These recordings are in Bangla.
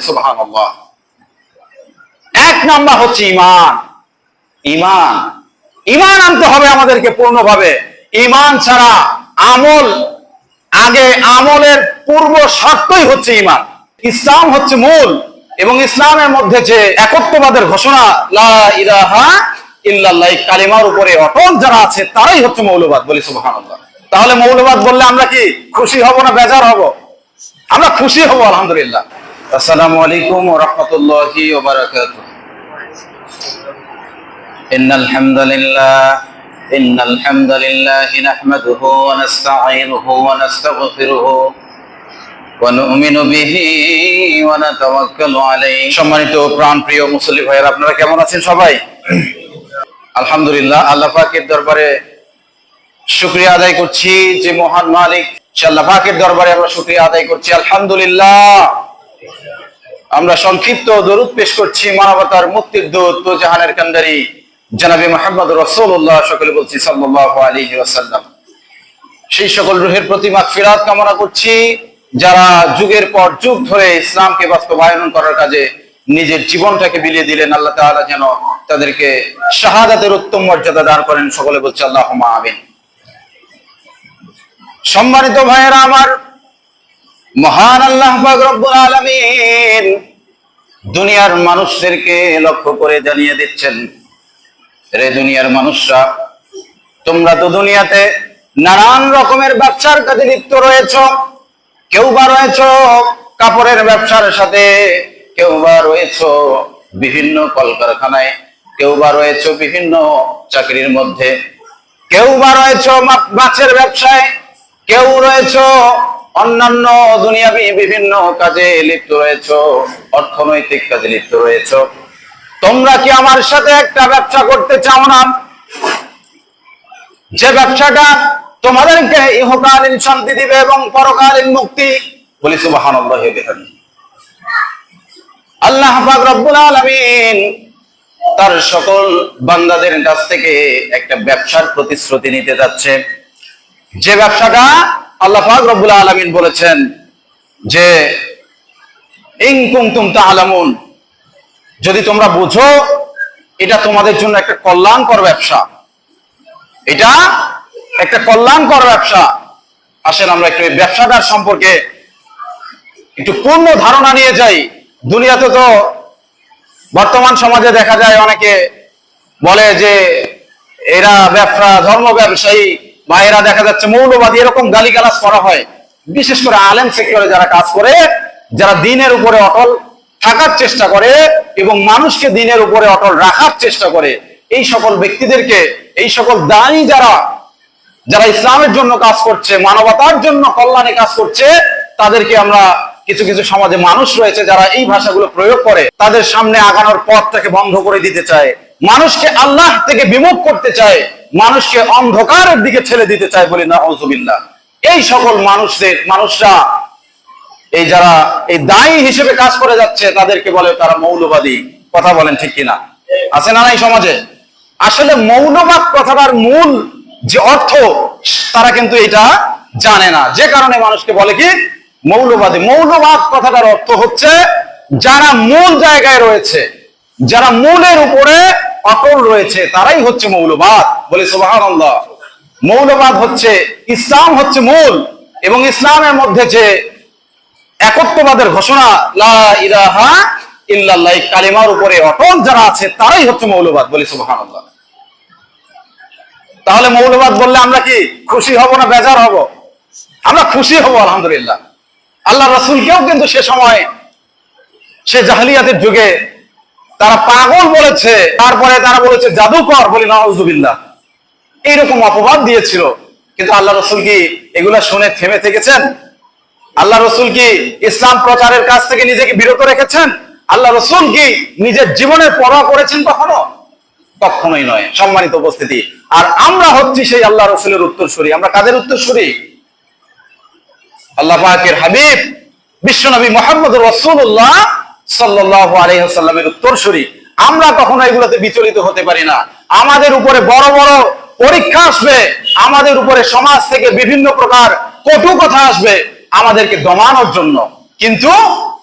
সুবহানাল্লাহ। এক নাম্বার হচ্ছে ঈমান। ঈমান। ঈমান আনতে হবে আমাদেরকে পূর্ণভাবে। ঈমান ছাড়া আমল, আগে আমলের পূর্ব শর্তই হচ্ছে ঈমান। ইসলাম হচ্ছে মূল এবং ইসলামের মধ্যে যে একত্ববাদের ঘোষণা, লা কালিমার উপরে অটল যারা আছে তারাই হচ্ছে মৌলবাদ বলি সুবহানাল্লাহ। তাহলে মৌলবাদ বললে আমরা কি খুশি হব না বেজার হব? আমরা খুশি হব, আলহামদুলিল্লাহ। আসসালামু আলাইকুম ওয়া রাহমাতুল্লাহি ওয়া বারাকাতুহু। ইন্নাল হামদুলিল্লাহ, ইন্নাল হামদুলিল্লাহি নাহমাদুহু ওয়া নাস্তাঈনুহু ওয়া নাস্তাগফিরুহু সম্মানিত প্রাণপ্রিয় মুসলি ভাইয়ের, আপনারা কেমন আছেন সবাই? আলহামদুলিল্লাহ, আল্লাহ পাকের দরবারে শুকরিয়া আদায় করছি যে মহান মালিক আল্লাহ পাকের দরবারে আমরা শুকরিয়া আদায় করছি, আলহামদুলিল্লাহ। আমরা সংক্ষিপ্ত দরুদ পেশ করছি, মানবতার মুক্তির দূত তো জাহানের কান্দারি, জনাবি মোহাম্মদ রসুল্লাহ সকলে বলছি সাল্লাল্লাহু আলাইহি ওয়াসাল্লাম। সেই সকল রুহের প্রতি মাগফিরাত কামনা করছি, যারা যুগের পর যুগ ধরে ইসলামকে বাস্তবায়ন করার কাজে নিজের জীবনটাকে বিলিয়ে দিলেন, আল্লাহ তাআলা যেন তাদেরকে শাহাদাতের উত্তম মর্যাদা দান করেন, সকলে বলছে আল্লাহ আমিন। সম্মানিত ভাইয়েরা আমার মহান আল্লাহ রব্বুল আলামিন দুনিয়ার মানুষদেরকে লক্ষ্য করে জানিয়ে দিচ্ছেন, রে দুনিয়ার মানুষরা, তোমরা তো দুনিয়াতে নানান রকমের ব্যবসার কাজে লিপ্ত রয়েছ কেউ বা রয়েছ কাপড়ের ব্যবসার সাথে কেউ বা রয়েছ বিভিন্ন কলকারখানায় কেউ বা রয়েছ বিভিন্ন চাকরির মধ্যে কেউ বা রয়েছ মাছের ব্যবসায় কেউ রয়েছ, অন্যান্য দুনিয়াবি বিভিন্ন কাজে লিপ্ত রয়েছ, অর্থনৈতিক কাজে লিপ্ত রয়েছ। তোমরা কি আমার সাথে একটা ব্যবসা করতে চাও না? যে ব্যবসাটা তোমাদেরকে ইহকালীন শান্তি দিবে এবং পরকালীন মুক্তি, বলি বিহামদিহি আল্লাহ রব্বুল আলামিন তার সকল বান্দাদের কাছ থেকে একটা ব্যবসার প্রতিশ্রুতি নিতে যাচ্ছে। যে ব্যবসাটা আল্লাহ পাক আলামিন বলেছেন যে, ইন কুনতুম তাআলামুন যদি তোমরা বুঝো, এটা তোমাদের জন্য একটা কল্যাণকর ব্যবসা। এটা একটা কল্যাণকর ব্যবসা। আসেন আমরা একটু ব্যবসাটার সম্পর্কে একটু পূর্ণ ধারণা নিয়ে যাই। দুনিয়াতে তো বর্তমান সমাজে দেখা যায় অনেকে বলে যে, এরা ব্যবসা, ধর্ম ব্যবসায়ী বা দেখা যাচ্ছে মৌলবাদী, এরকম গালিগালাজ করা হয়। বিশেষ করে আলেম সেক্টরে যারা কাজ করে, যারা দিনের উপরে অটল থাকার চেষ্টা করে এবং মানুষকে দিনের উপরে অটল রাখার চেষ্টা করে, এই সকল ব্যক্তিদেরকে, এই সকল দায়ী যারা যারা ইসলামের জন্য কাজ করছে, মানবতার জন্য কল্যাণে কাজ করছে, তাদেরকে আমরা কিছু কিছু সমাজে মানুষ রয়েছে যারা এই ভাষাগুলো প্রয়োগ করে, তাদের সামনে আগানোর পথটাকে বন্ধ করে দিতে চায়। মানুষকে আল্লাহ থেকে বিমুখ করতে চায়। মানুষকে অন্ধকারের দিকে ঠেলে দিতে চায় বলি না হজবিল্লা এই সকল মানুষদের, মানুষরা, এই যারা এই দায়ী হিসেবে কাজ করে যাচ্ছে, তাদেরকে বলে তারা মৌলবাদী। কথা বলেন ঠিক কিনা? আছে না নাই সমাজে? আসলে মৌলবাদ কথাটার মূল যে অর্থ, তারা কিন্তু এটা জানে না। যে কারণে মানুষকে বলে কি? মৌলবাদী। মৌলবাদ কথাটার অর্থ হচ্ছে, যারা মূল জায়গায় রয়েছে, যারা মূলের উপরে অটল রয়েছে, তারাই হচ্ছে মৌলবাদ। বলে সুবহানাল্লাহ। মৌলবাদ হচ্ছে, ইসলাম হচ্ছে মূল এবং ইসলামের মধ্যে যে একত্ববাদের ঘোষণা, লা ইলাহা ইল্লাল্লাহ কালিমার উপরে অটল যারা আছে, তারাই হচ্ছে মৌলবাদ বলি সুবহানাল্লাহ। তাহলে মৌলবাদ বললে আমরা কি খুশি হব না বেজার হব? আমরা খুশি হব, আলহামদুলিল্লাহ। আল্লাহ রসুলকেও কিন্তু সে সময়, সে জাহালিয়াতের যুগে তারা পাগল বলেছে, তারপরে তারা বলেছে, জাদুকর বলি নজুবিল্লাহ এইরকম অপবাদ দিয়েছিল। কিন্তু আল্লাহ রসুল কি এগুলা শুনে থেমে থেকেছেন? আল্লাহ রসুল কি ইসলাম প্রচারের কাছ থেকে নিজেকে বিরত রেখেছেন? আল্লাহ রসুল কি নিজের জীবনের পরোয়া করেছেন কখনো? কখনোই নয়। সম্মানিত উপস্থিতি। আর আমরা হচ্ছি সেই আল্লাহ রসুলের উত্তরসূরি। আমরা কাদের উত্তরসূরি? আল্লাহ পাকের হাবিব, বিশ্বনবী মোহাম্মদ রসুল্লাহ সাল্লাহ আলহিহাল্লামের উত্তরসূরি। আমরা কখনো এগুলোতে বিচলিত হতে পারি না। আমাদের উপরে বড় বড় পরীক্ষা আসবে, আমাদের উপরে সমাজ থেকে বিভিন্ন প্রকার কটু কথা আসবে, আমাদেরকে দমানোর জন্য। কিন্তু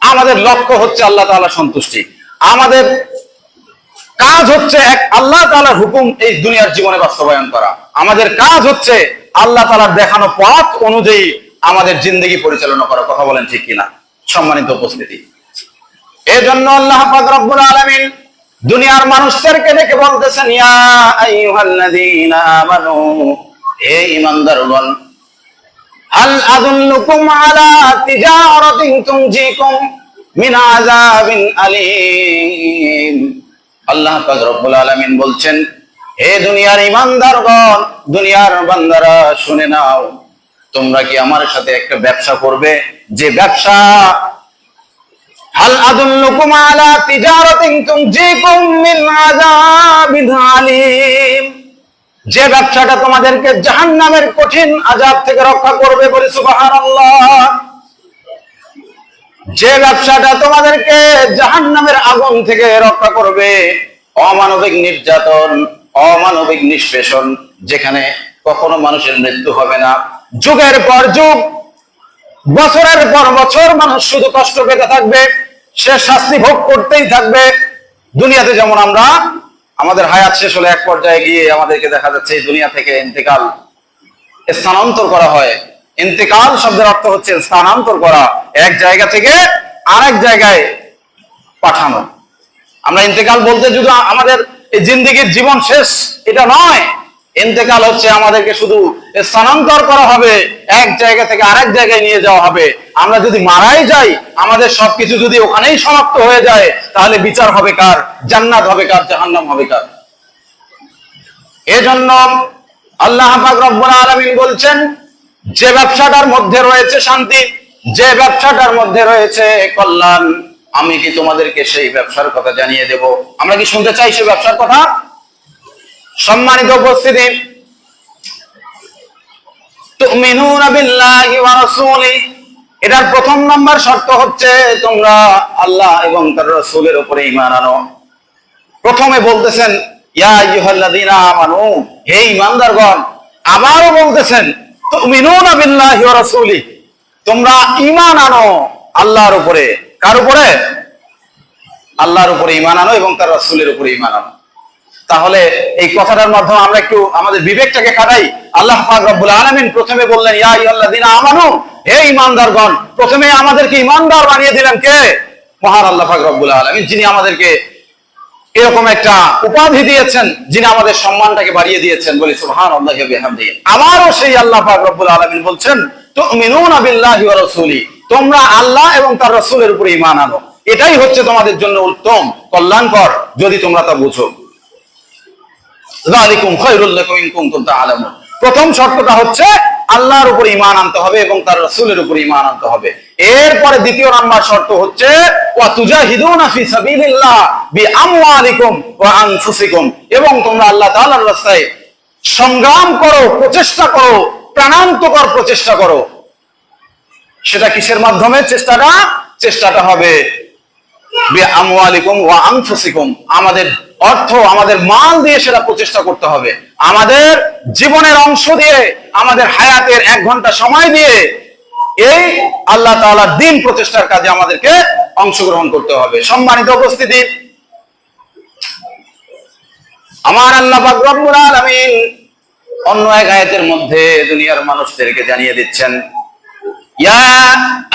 আমাদের লক্ষ্য হচ্ছে আল্লাহ তাআলা সন্তুষ্টি। আমাদের কাজ হচ্ছে এক, আল্লাহ তাআলার হুকুম এই দুনিয়ার জীবনে বাস্তবায়ন করা। আমাদের কাজ হচ্ছে আল্লাহ তাআলার দেখানো পথ অনুযায়ী আমাদের জিন্দগি পরিচালনা করা। কথা বলেন ঠিক কিনা? সম্মানিত উপস্থিতি। এজন্য আল্লাহ রব্বুল আলামিন দুনিয়ার মানুষদেরকে ডেকে বলতেছেন হে ঈমানদারগণ, হাল আদুল্লুকুম আলা তিজারাতিন তুনজিকুম মিন আযাবিন আল্লাহ পাক আলামিন বলছেন, হে দুনিয়ার ঈমানদারগণ, দুনিয়ার বান্দারা, শুনে নাও, তোমরা কি আমার সাথে একটা ব্যবসা করবে? যে ব্যবসা হাল আদুল্লুকুম আলা তিজারাতিন তুনজিকুম মিন আযাবিন আলীম। যে ব্যবসাটা তোমাদেরকে জাহান্নামের কঠিন আযাব থেকে রক্ষা করবে বলে সুবহানাল্লাহ। যে ব্যবসাটা তোমাদেরকে জাহান্নামের আগুন থেকে রক্ষা করবে, অমানবিক নির্যাতন, অমানবিক নিষ্পেষণ, যেখানে কখনো মানুষের মৃত্যু হবে না। যুগের পর যুগ, বছরের পর বছর মানুষ শুধু কষ্ট পেতে থাকবে। সে শাস্তি ভোগ করতেই থাকবে। দুনিয়াতে যেমন আমরা, আমাদের হায়াত শেষ হলে এক পর্যায়ে গিয়ে আমাদেরকে দেখা যাচ্ছে এই দুনিয়া থেকে ইন্তেকাল স্থানান্তর করা হয়। ইন্তেকাল শব্দের অর্থ হচ্ছে স্থানান্তর করা, এক জায়গা থেকে আরেক জায়গায় পাঠানো। আমরা ইন্তেকাল বলতে যদি আমাদের এই জিন্দিগির জীবন শেষ, এটা নয়। ইন্তেকাল হচ্ছে আমাদেরকে শুধু স্থানান্তর করা হবে, এক জায়গা থেকে আরেক জায়গায় নিয়ে যাওয়া হবে। আমরা যদি মারাই যাই, আমাদের সবকিছু যদি ওখানেই সমাপ্ত হয়ে যায়, তাহলে বিচার হবে কার? জান্নাত হবে কার? জাহান্নাম হবে কার? এজন্য আল্লাহ রব্বুল আলামিন বলছেন, যে ব্যবসাটার মধ্যে রয়েছে শান্তি, যে ব্যবসাটার মধ্যে রয়েছে কল্যাণ, আমি কি তোমাদেরকে সেই ব্যবসার কথা জানিয়ে দেব? আমরা কি শুনতে চাই সেই ব্যবসার কথা? সম্মানিত উপস্থিতি। এটার প্রথম নাম্বার শর্ত হচ্ছে তোমরা আল্লাহ এবং তার রাসূলের উপরে ঈমান আনো। প্রথমে বলতেছেন হে ঈমানদারগণ, আবারও বলতেছেন তোমরা ইমান আনো আল্লাহর উপরে। কার উপরে? আল্লাহর উপরে ইমান আনো এবং তার রসুলের উপরে ইমান আনো। তাহলে এই কথাটার মাধ্যমে আমরা একটু আমাদের বিবেকটাকে কাটাই আল্লাহ রব্বুল আলামিন প্রথমে বললেন, ইয়া আইয়ুহাল্লাযীনা আমানু, হে ঈমানদারগণ, প্রথমে আমাদেরকে ঈমানদার বানিয়ে দিলেন কে? মহান আল্লাহ পাক রব্বুল আলামিন, যিনি আমাদেরকে এরকম একটা উপাধি দিয়েছেন, যিনি আমাদের সম্মানটাকে বাড়িয়ে দিয়েছেন। বলি সুবহান আল্লাহকে বিহামদি। আবারও সেই আল্লাহ পাক রব্বুল আলামিন বলছেন, তুমিনুনা বিল্লাহি ওয়া রাসূলি, তোমরা আল্লাহ এবং তার রাসূলের উপরে ঈমান আনো। এটাই হচ্ছে তোমাদের জন্য উত্তম, কল্যাণকর, যদি তোমরা তা বুঝো। প্রথম শর্তটা হচ্ছে আল্লাহর উপর ঈমান আনতে হবে এবং তার রাসূলের উপর ঈমান আনতে হবে। এরপরে দ্বিতীয় নাম্বার শর্ত হচ্ছে এবং তোমরা আল্লাহ তাআলার রাস্তায় সংগ্রাম করো, প্রচেষ্টা করো প্রাণান্তকর প্রচেষ্টা করো। সেটা কিসের মাধ্যমে? চেষ্টাটা চেষ্টাটা হবে আমাদের অর্থ আমাদের মাল দিয়ে সেটা প্রচেষ্টা করতে হবে। আমাদের জীবনের অংশ দিয়ে, আমাদের হায়াতের এক ঘণ্টা সময় দিয়ে এই আল্লাহ তাআলার দিন প্রচেষ্টার কাজে আমাদেরকে অংশগ্রহণ করতে হবে। সম্মানিত উপস্থিতি, আমার আল্লাহ পাক রব্বুল আলামিন অন্য এক আয়াতের মধ্যে দুনিয়ার মানুষদেরকে জানিয়ে দিচ্ছেন, ইয়া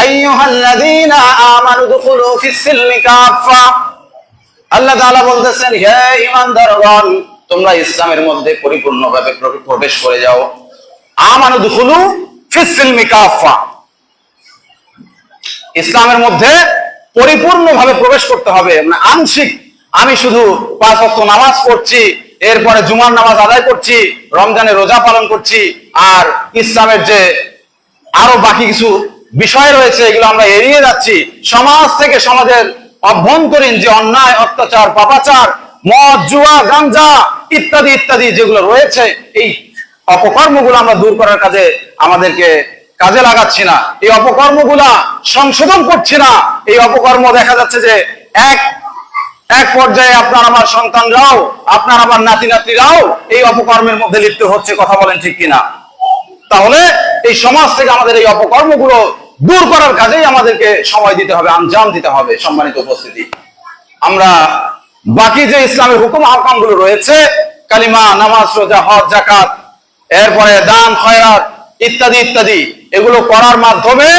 আইয়ুহাল্লাযীনা আমানু দুখুলু ফিস-সিলমি কাফা আল্লাহ তাআলা বলতেছেন, হে ঈমানদারগণ, তোমরা ইসলামের মধ্যে পরিপূর্ণভাবে প্রবেশ করে যাও। আমানু দুখুলু ফিস-সিলমি কাফা ইসলামের মধ্যে পরিপূর্ণভাবে প্রবেশ করতে হবে। মানে আংশিক, আমি শুধু পাঁচ ওয়াক্ত নামাজ পড়ছি, এরপরে জুমার নামাজ আদায় করছি রমজানে রোজা পালন করছি, আর ইসলামের যে আরও বাকি কিছু বিষয় রয়েছে, এগুলো আমরা এড়িয়ে যাচ্ছি। সমাজ থেকে সমাজের অভ্যন্তরীণ যে অন্যায়, অত্যাচার, পাপাচার, মদ, জুয়া, গাঞ্জা ইত্যাদি ইত্যাদি যেগুলো রয়েছে, এই অপকর্মগুলো আমরা দূর করার কাজে আমাদেরকে কাজে লাগাচ্ছি না। এই অপকর্মগুলা সংশোধন করছি না। এই অপকর্ম দেখা যাচ্ছে যে এক এক পর্যায়ে আপনার আমার সন্তানরাও, আপনার আমার নাতি নাতিরাও এই অপকর্মের মধ্যে লিপ্ত হচ্ছে, কথা বলেন ঠিক কিনা? তাহলে এই সমাজ থেকে আমাদের এই অপকর্মগুলো দূর করার কাজেই আমাদেরকে সময় দিতে হবে, আঞ্জাম দিতে হবে সম্মানিত উপস্থিতি। আমরা বাকি যে ইসলামের হুকুম আহকামগুলো রয়েছে, কালিমা, নামাজ, রোজা, হজ জাকাত এরপরে দান, খয়রাত ইত্যাদি ইত্যাদি, এগুলো করার মাধ্যমে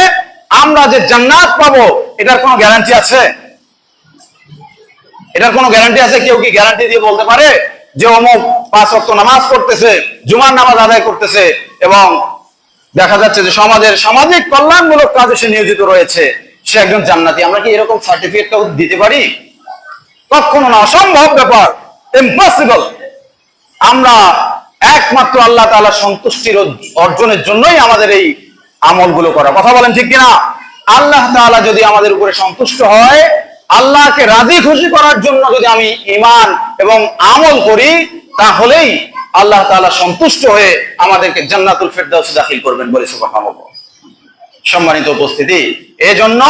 আমরা যে জান্নাত পাবো, এটার কোনো গ্যারান্টি আছে? এটার কোনো গ্যারান্টি আছে? কেউ কি গ্যারান্টি দিয়ে বলতে পারে যে অমুক পাঁচ ওয়াক্ত নামাজ পড়তেছে, জুমার নামাজ আদায় করতেছে এবং দেখা যাচ্ছে যে সমাজের সামাজিক কল্যাণমূলক কাজে সে নিয়োজিত রয়েছে। সে একজন জান্নাতি। আমরা কি এরকম সার্টিফিকেট দিতে পারি? কখনো না, অসম্ভব ব্যাপার। ইম্পসিবল আমরা একমাত্র আল্লাহ তাআলা সন্তুষ্টির অর্জনের জন্যই আমাদের এই আমলগুলো করা। কথা বলেন ঠিক কিনা? আল্লাহ তাআলা যদি আমাদের উপরে সন্তুষ্ট হয়, আল্লাহকে রাজি খুশি করার জন্য যদি আমি ইমান এবং আমল করি, তাহলেই আল্লাহ তাআলা সন্তুষ্ট হয়ে আমাদেরকে জান্নাতুল ফেরদাউসে দাখিল করবেন বলে সুবহানাল্লাহ। সম্মানিত উপস্থিতি, এজন্য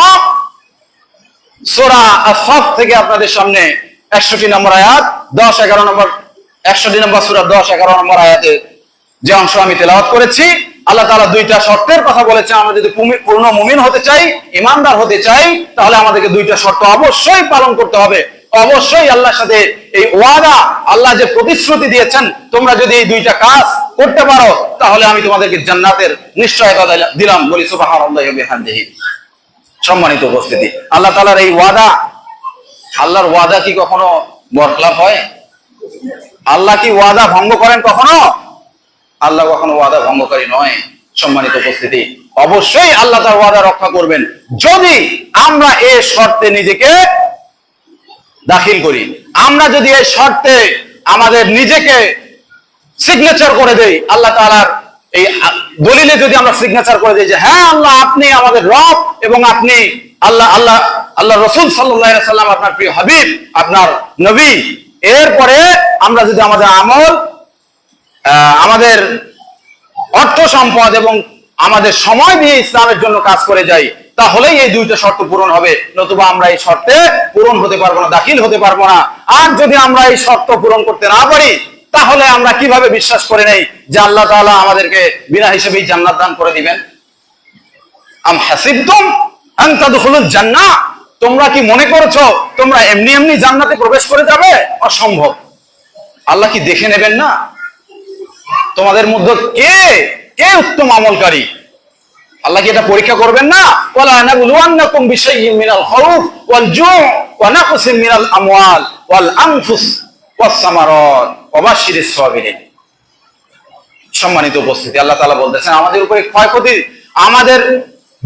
সোরা আসাফ থেকে আপনাদের সামনে একষট্টি নম্বর আয়াত, দশ এগারো নম্বর, একষট্টি নম্বর সুরা, দশ এগারো নম্বর আয়াতে যে অংশ আমি তেলাওয়াত করেছি, আল্লাহ তাআলা দুইটা শর্তের কথা বলেছে, আমরা যদি পূর্ণ মুমিন হতে চাই, ইমানদার হতে চাই, তাহলে আমাদেরকে দুইটা শর্ত অবশ্যই পালন করতে হবে। অবশ্যই আল্লাহর সাথে এই ওয়াদা, আল্লাহ যে প্রতিশ্রুতি দিয়েছেন, তোমরা যদি এই দুইটা কাজ করতে পারো, তাহলে আমি তোমাদেরকে জান্নাতের নিশ্চয়তা দিলাম। বলি বিহামদিহি। সম্মানিত উপস্থিতি। আল্লাহ তালার এই ওয়াদা, আল্লাহর ওয়াদা কি কখনো বরখলাপ হয়? আল্লাহ কি ওয়াদা ভঙ্গ করেন কখনো? আল্লাহ কখনো ওয়াদা ভঙ্গকারী নয়। সম্মানিত উপস্থিতি। অবশ্যই আল্লাহ তার ওয়াদা রক্ষা করবেন। যদি আমরা এ শর্তে নিজেকে দাখিল করি। আমরা যদি এই শর্তে আমাদের নিজেকে সিগনেচার করে দেই, আল্লাহ তাআলার এই দলিলে যদি আমরা সিগনেচার করে দিই যে হ্যাঁ আল্লাহ, আপনি আমাদের রব এবং আপনি আল্লাহ আল্লাহ আল্লাহ রসুল সাল্লাহ সাল্লাম আপনার প্রিয় হাবিব, আপনার নবী। এরপরে আমরা যদি আমাদের আমল আমাদের অর্থ সম্পদ এবং আমাদের সময় দিয়ে ইসলামের জন্য কাজ করে যাই তাহলেই এই দুইটা শর্ত পূরণ হবে। নতুবা আমরা এই শর্তে পূরণ হতে পারব না, দাখিল হতে পারব না। আর যদি আমরা এই শর্ত পূরণ করতে না পারি, তাহলে আমরা কীভাবে বিশ্বাস করে নেই যে আল্লাহ তাআলা আমাদেরকে বিনা হিসেবেই জান্নাত দান করে দিবেন? আম হাসিবতুম আন তাদখুলুল জান্নাহ তোমরা কি মনে করেছ, তোমরা এমনি এমনি জান্নাতে প্রবেশ করে যাবে? অসম্ভব। আল্লাহ কি দেখে নেবেন না? তোমাদের মধ্যে কে কে উত্তম আমলকারী? আল্লাহ কি এটা পরীক্ষা করবেন না? ওয়ালা নাবলুওয়ান্নাকুম বিশাইয়্যিন মিনাল খাউফ ওয়াল ওয়া মিনাল আমওয়াল ওয়াল আনফুস ওয়াস সামারাত। সাবিরিন সম্মানিত উপস্থিতি, আল্লাহ তাআলা বলতেছেন, আমাদের উপরে ক্ষয়ক্ষতি, আমাদের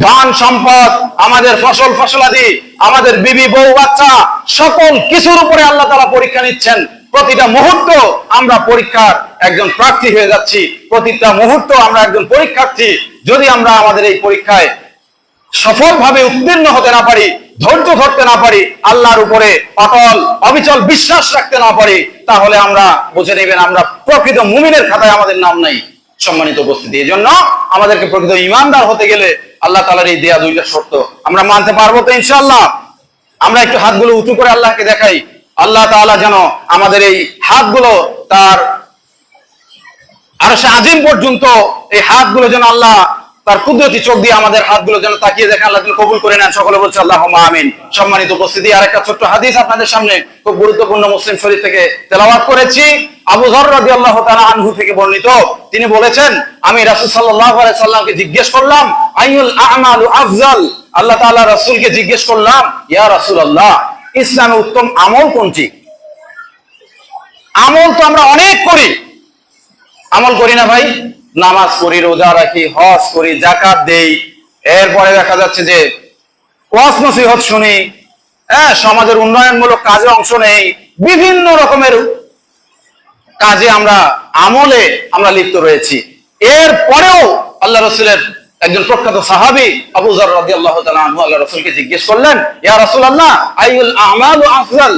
ধন সম্পদ, আমাদের ফসল ফসলাদি, আমাদের বিবি, বউ, বাচ্চা, সকল কিছুর উপরে আল্লাহ তাআলা পরীক্ষা নিচ্ছেন। প্রতিটা মুহূর্ত আমরা পরীক্ষার একজন প্রার্থী হয়ে যাচ্ছি। প্রতিটা মুহূর্ত আমরা একজন পরীক্ষার্থী যদি আমরা আমাদের এই পরীক্ষায় সফলভাবে উত্তীর্ণ হতে না পারি, ধৈর্য ধরতে না পারি, আল্লাহর উপরে অটল অবিচল বিশ্বাস রাখতে না পারি, তাহলে আমরা বুঝে নেবেন আমরা প্রকৃত মুমিনের খাতায় আমাদের নাম নাই সম্মানিত উপস্থিতি। এই জন্য আমাদেরকে প্রকৃত ইমানদার হতে গেলে আল্লাহ তালার এই দেয়া দুইটা শর্ত আমরা মানতে পারব তো ইনশাল্লাহ আমরা একটু হাতগুলো উঁচু করে আল্লাহকে দেখাই। আল্লাহ তাআলা যেন আমাদের এই হাতগুলো তার আর সে আজিম পর্যন্ত এই হাতগুলো যেন আল্লাহ তার কুদরতি চোখ দিয়ে আমাদের হাতগুলো যেন তাকিয়ে দেখে আল্লাহ যেন কবুল করে নেন। সকলে বলছে আল্লাহ আমিন। সম্মানিত উপস্থিতি আর একটা ছোট্ট হাদিস আপনাদের সামনে খুব গুরুত্বপূর্ণ মুসলিম শরীফ থেকে তেলাওয়াত করেছি। আবু যর রাদিয়াল্লাহু তাআলা আনহু থেকে বর্ণিত। তিনি বলেছেন, আমি রাসূল আলাইহি সাল্লামকে জিজ্ঞেস করলাম, আইয়ুল আমালু আফজাল? আল্লাহ তাআলা রাসূলকে জিজ্ঞেস করলাম, ইয়া রাসুল আল্লাহ ইসলামে উত্তম আমল কোনটি? আমল তো আমরা অনেক করি আমল করি না ভাই, নামাজ পড়ি রোজা রাখি, হজ করি জাকাত দেই। এরপরে দেখা যাচ্ছে যে ওয়াজ নসিহত শুনি হ্যাঁ সমাজের উন্নয়নমূলক কাজে অংশ নেই, বিভিন্ন রকমের কাজে আমরা আমলে আমরা লিপ্ত রয়েছি। এর পরেও আল্লাহ রসুলের একজন প্রখ্যাত সাহাবী আবু যর রাদিয়াল্লাহু তাআলা আনহু আল্লাহ রাসূলকে জিজ্ঞেস করলেন, ইয়া রাসূলুল্লাহ, আইয়ুল আমালু আফজাল?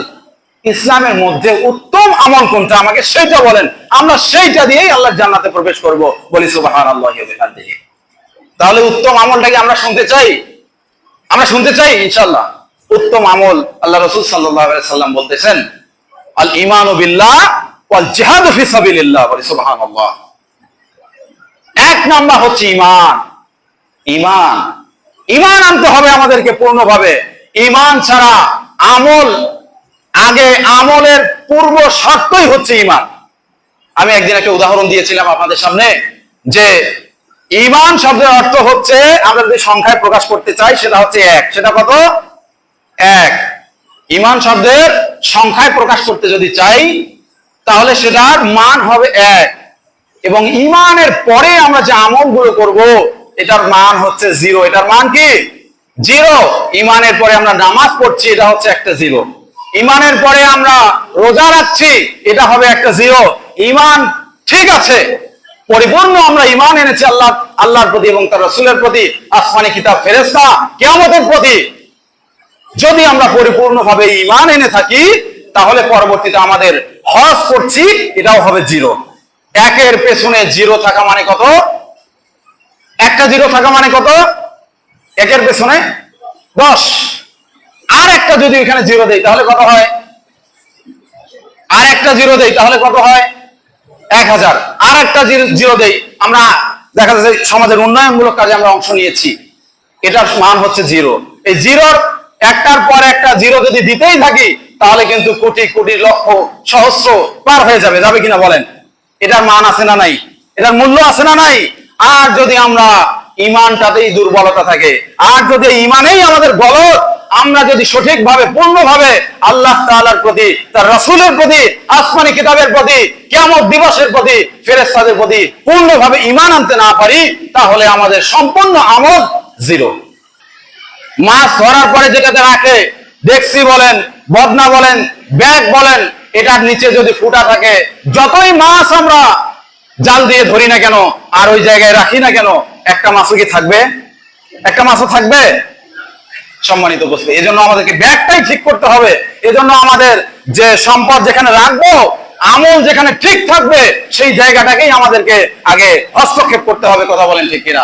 ইসলামের মধ্যে উত্তম আমল কোনটা? আমাকে সেইটা বলেন। আমরা সেইটা দিয়েই আল্লাহর জান্নাতে প্রবেশ করব। বলি ওয়া বিহামদিহি। তাহলে উত্তম আমলটাকে আমরা শুনতে চাই? আমরা শুনতে চাই ইনশাআল্লাহ। উত্তম আমল আল্লাহ রাসূল আলাইহি সাল্লাম বলতেছেন, আল ঈমানু বিল্লাহ ফি সাবিলিল্লাহ। বলি সুবহানাল্লাহ। এক নাম্বার হচ্ছে ঈমান। ঈমান। ইমান আনতে হবে আমাদেরকে পূর্ণভাবে। ইমান ছাড়া আমল আগে আমলের পূর্ব শর্তই হচ্ছে ইমান আমি একদিন একটা উদাহরণ দিয়েছিলাম আপনাদের সামনে যে ইমান শব্দের অর্থ হচ্ছে, আমরা যদি সংখ্যায় প্রকাশ করতে চাই, সেটা হচ্ছে এক। সেটা কত? এক। ইমান শব্দের সংখ্যায় প্রকাশ করতে যদি চাই, তাহলে সেটার মান হবে এক। এবং ইমানের পরে আমরা যে আমলগুলো করব, এটার মান হচ্ছে জিরো। এটার মান কি? জিরো। ইমানের পরে আমরা নামাজ পড়ছি, এটা হচ্ছে একটা জিরো। ইমানের পরে আমরা রোজা রাখছি, এটা হবে একটা জিরো ইমান ঠিক আছে, পরিপূর্ণ আমরা ইমান এনেছি আল্লাহ, আল্লাহর প্রতি এবং তার রসুলের প্রতি, আসমানি কিতাব ফেরেস্তা কেয়ামতের প্রতি। যদি আমরা পরিপূর্ণভাবে ইমান এনে থাকি, তাহলে পরবর্তীতে আমাদের হজ করছি, এটাও হবে জিরো। একের পেছনে জিরো থাকা মানে কত? একটা জিরো থাকা মানে কত? একের পেছনে দশ। আর একটা যদি এখানে জিরো দেই, তাহলে কত হয়? আর একটা জিরো দেই, তাহলে কত হয়? এক হাজার। আর একটা জিরো দেই, আমরা দেখা যাচ্ছে সমাজের উন্নয়নমূলক কাজে আমরা অংশ নিয়েছি। এটার মান হচ্ছে জিরো এই জিরোর একটার পর একটা জিরো যদি দিতেই থাকি, তাহলে কিন্তু কোটি কোটি, লক্ষ, সহস্র পার হয়ে যাবে। যাবে কিনা বলেন? এটার মান আছে না নাই? এটার মূল্য আছে না নাই? আর যদি আমরা ইমানটাতেই দুর্বলতা থাকে, আর যদি ইমানেই আমাদের গলত আমরা যদি সঠিকভাবে, পূর্ণভাবে আল্লাহ তাআলার প্রতি, তার রাসূলের প্রতি, আসমানি কিতাবের প্রতি কেমন দিবসের প্রতি, ফেরেশতাদের প্রতি পূর্ণভাবে ইমান আনতে না পারি, তাহলে আমাদের সম্পূর্ণ আমল জিরো। মাছ ধরার পরে যেটাতে রাখে, দেখছি বলেন, বদনা বলেন, ব্যাগ বলেন, এটার নিচে যদি ফুটা থাকে, যতই মাছ আমরা জাল দিয়ে ধরি না কেন, আর ওই জায়গায় রাখি না কেন, একটা মাছও কি থাকবে? একটা মাছও থাকবে? সম্মানিত উপস্থিতি। এই জন্য আমাদেরকে ব্যাগটাই ঠিক করতে হবে। এজন্য আমাদের যে সম্পদ যেখানে রাখব, আমল যেখানে ঠিক থাকবে, সেই জায়গাটাকেই আমাদেরকে আগে হস্তক্ষেপ করতে হবে, কথা বলেন ঠিক কিনা?